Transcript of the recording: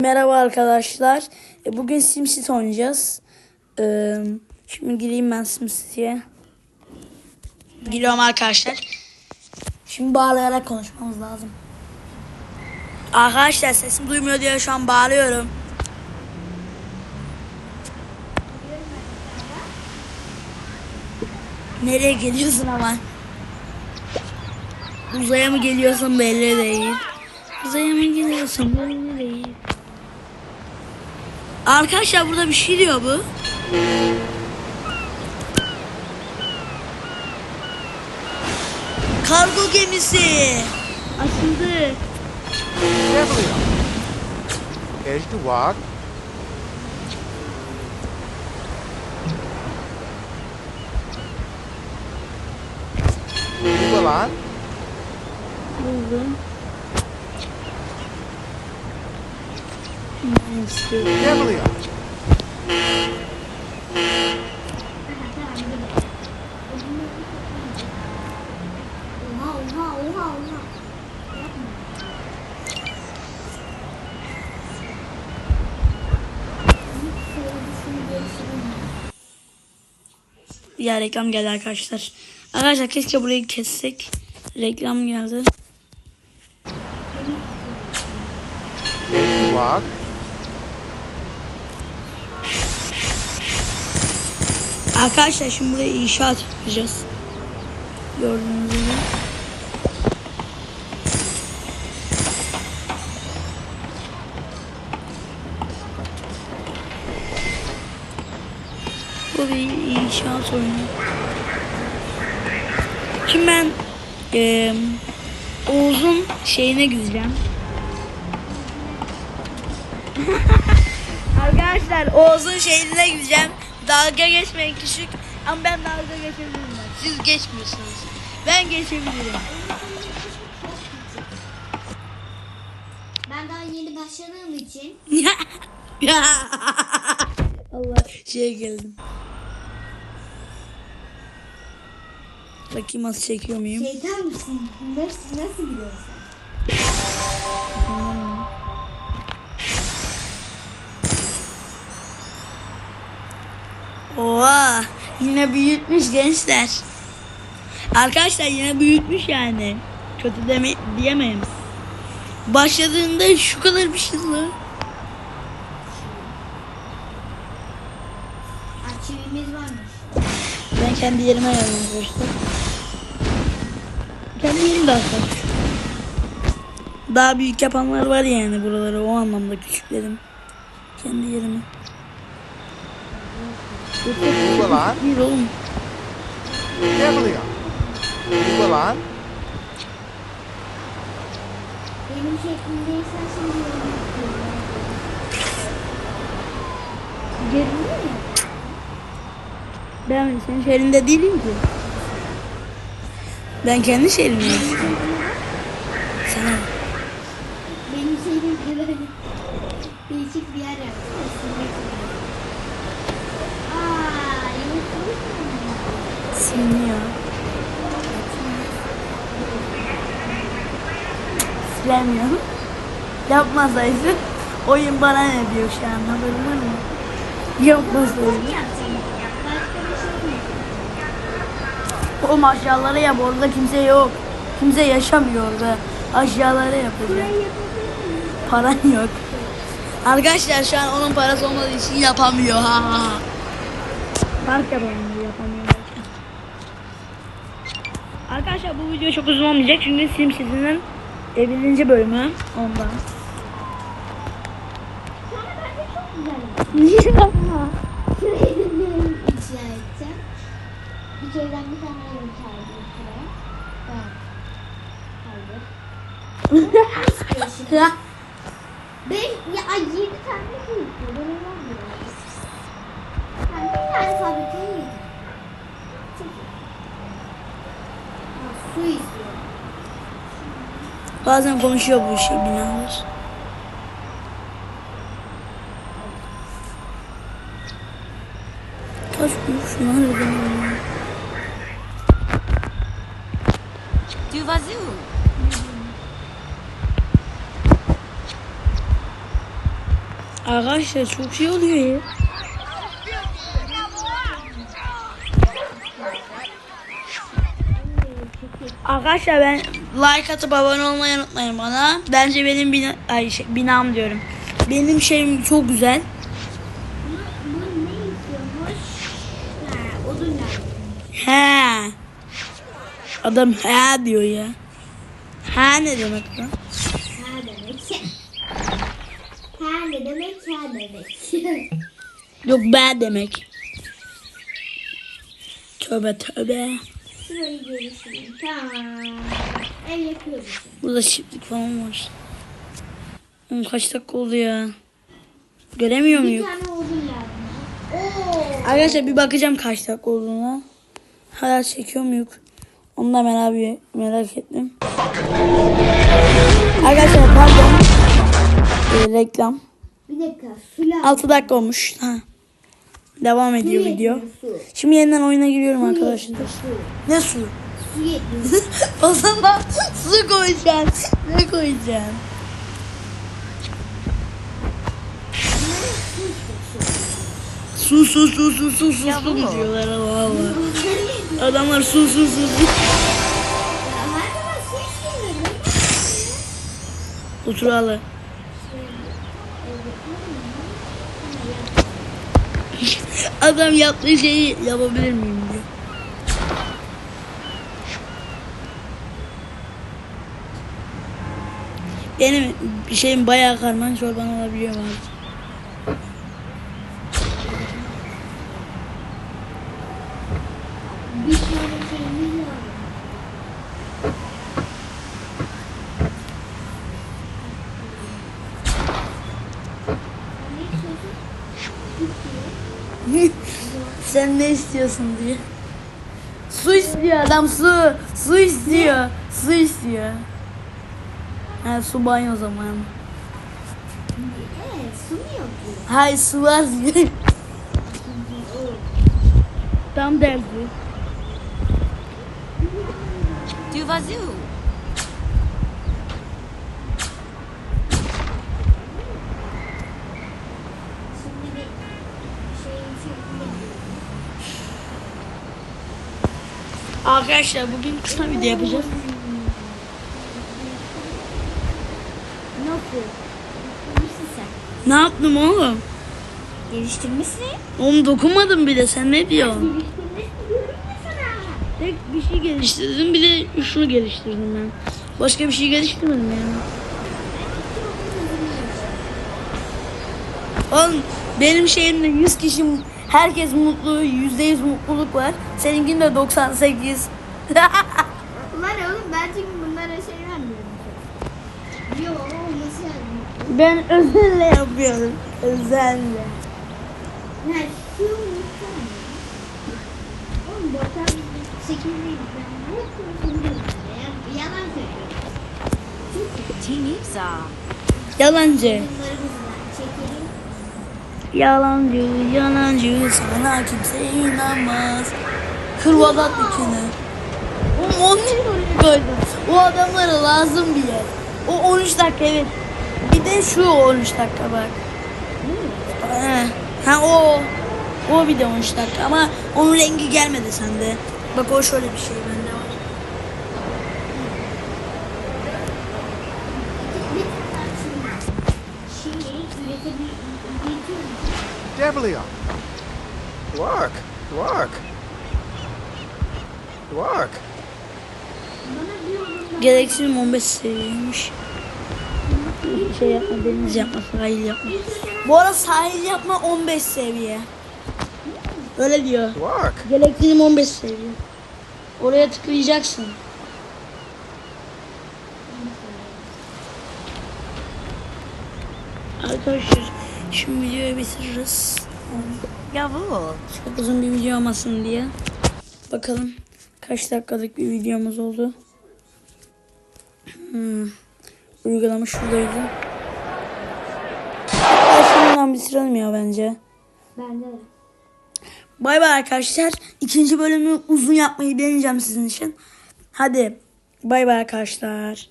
Merhaba arkadaşlar. E, Bugün SimCity oynayacağız. Ee, Şimdi gireyim ben SimCity'ye. Giriyorum arkadaşlar. Şimdi bağlayarak konuşmamız lazım. Arkadaşlar sesim duymuyor diye şu an bağırıyorum. Nereye geliyorsun ama? Uzaya mı geliyorsun belli değil. Uzaya mı geliyorsun belli değil. Arkadaşlar burada bir şey diyor bu. Kargo gemisi. Açıldı. To walk. Move along. Buldum. Ya reklam geldi arkadaşlar. Arkadaşlar keşke burayı kessek. Reklam geldi. Edge Arkadaşlar şimdi burayı inşaat yapacağız. Gördüğünüz gibi. Bu bir inşaat oyunu. Şimdi ben eee Oğuz'un şeyine gideceğim. Arkadaşlar Oğuz'un şehrine gideceğim. Dalga geçmeyin küçük. Ama ben dalga geçebilirim. Siz geçmiyorsunuz. Ben geçebilirim. Ben daha yeni başladığım için. Allah şey geldim. Bakayım nasıl çekiyor muyum? şeytan mısın? Nasıl, nasıl biliyorsun? Oha yine büyütmüş gençler. Arkadaşlar yine büyütmüş yani. Kötü deme diyemem. Başladığında şu kadar bir şey lan. Arşivimiz varmış. Ben kendi yerime arkadaşlar. Kendi yerimde arkadaşlar. Daha büyük yapanlar var yani buraları o anlamda küçüklerim. Kendi yerime. Along. Bir oğlum. Gabriel. Move along. Benim şeklimdeysen şimdi Görünüyor mu? Ben senin şehrinde değilim ki. Ben kendi şehrimdeyim. Sana. Benim şehrimde böyle değişik bir yer yaptım. Aaa yunus Seni ya. Silemiyorum. Yapmasaydı oyun bana ne diyor şu an haberin mı? Yapmasaydı. O aşağılara yap orada kimse yok. Kimse yaşamıyor orada. Aşağılara yapacağım. Paran yok. Arkadaşlar şu an onun parası olmadığı için yapamıyor. Ha. Park yapamıyor yapamıyor. Arkadaşlar bu video çok uzun olmayacak çünkü SimCity'nin 50. bölümü ondan. Sonra bence çok güzel. Niye? Bir köyden bir tane ev edeyim şuraya. Bak. Hayır. Beş, ya yedi tane. Böyle var mı? Yani bir tane fabrikaya yedi. Çekil. Ha, su. Bazen konuşuyor bu şey binalar. Kaç kuruş. Tu vas où Arkadaşlar çok şey oluyor ya. Arkadaşlar ben like atıp abone olmayı unutmayın bana. Bence benim bina, ay şey, binam diyorum. Benim şeyim çok güzel. He. Adam he diyor ya. He ne demek bu? Ha demek. Ha ne demek? Ha demek. Yok be demek. Tövbe tövbe. Şurayı görüşürüz. Tamam. Ev yapıyoruz. Burada çiftlik falan var. Oğlum kaç dakika oldu ya? Göremiyor Bir muyum? tane odun lazım. Arkadaşlar bir bakacağım kaç dakika olduğuna. Hala çekiyor muyum? Onu da merak, merak ettim. Arkadaşlar pardon. Ee, reklam. Bir dakika. Su lazım. 6 dakika olmuş. Ha. Devam ediyor Su video. Su. Şimdi yeniden oyuna giriyorum arkadaşlar. Yetmiyor, Su. Ne su? Su yetmiyor. o zaman su koyacaksın. Ne koyacaksın? Su su su su su su su mu diyorlar Allah Allah. Adamlar su su su su. Ya istemiyorum. Oturalı. Adam yaptığı şeyi yapabilir miyim diyor. Benim bir şeyim bayağı karman çorban olabiliyor bazen. Sen ne istiyorsun diye. Su istiyor adam su. Su istiyor. Su istiyor. Ha su banyo zamanı. Evet, su mu yok diyor. Hay su var diyor. Tam derdi. Du vas où Şimdi bir şeyin şeklinde. Arkadaşlar bugün kısa video yapacağız. Ne yaptım oğlum? Geliştirmişsin. Oğlum dokunmadım bile sen ne diyorsun? Tek bir şey geliştirdim bir de şunu geliştirdim ben. Başka bir şey geliştirmedim yani. Oğlum benim şeyimde 100 kişi herkes mutlu, %100 mutluluk var. Seninkinde 98. Ulan oğlum ben çünkü bunlara şey vermiyorum. Yok. Ben özelle yapıyorum. Özelle. Ha şu muhtemelen. Oğlum botan sekizliydi. Ben ne yapıyorum? Ya, yalan söylüyorum. Yalancı. Yalancı, yalancı sana kimse inanmaz. Oğlum onu niye oraya koydun? O adamlara lazım bir yer. O 13 dakika evet. De şu 13 dakika bak. Ha o. O bir de 13 dakika ama onun rengi gelmedi sende. Bak o şöyle bir şey bende var. Work. Bana bir oyundan Gereksinim 15 seviyeymiş. Şey yapma, deniz yapma, sahil yapma. Bu arada sahil yapma 15 seviye. Öyle diyor. Work. Gereksinim 15 seviye. Oraya tıklayacaksın. Arkadaşlar şimdi videoyu bitiririz. Jawohl. Çok uzun bir video olmasın diye. Bakalım kaç dakikalık bir videomuz oldu. Hmm. Uygulama şuradaydı. Başından bitirelim ya bence. Bende de. Bay bay arkadaşlar. İkinci bölümü uzun yapmayı deneyeceğim sizin için. Hadi bay bay arkadaşlar.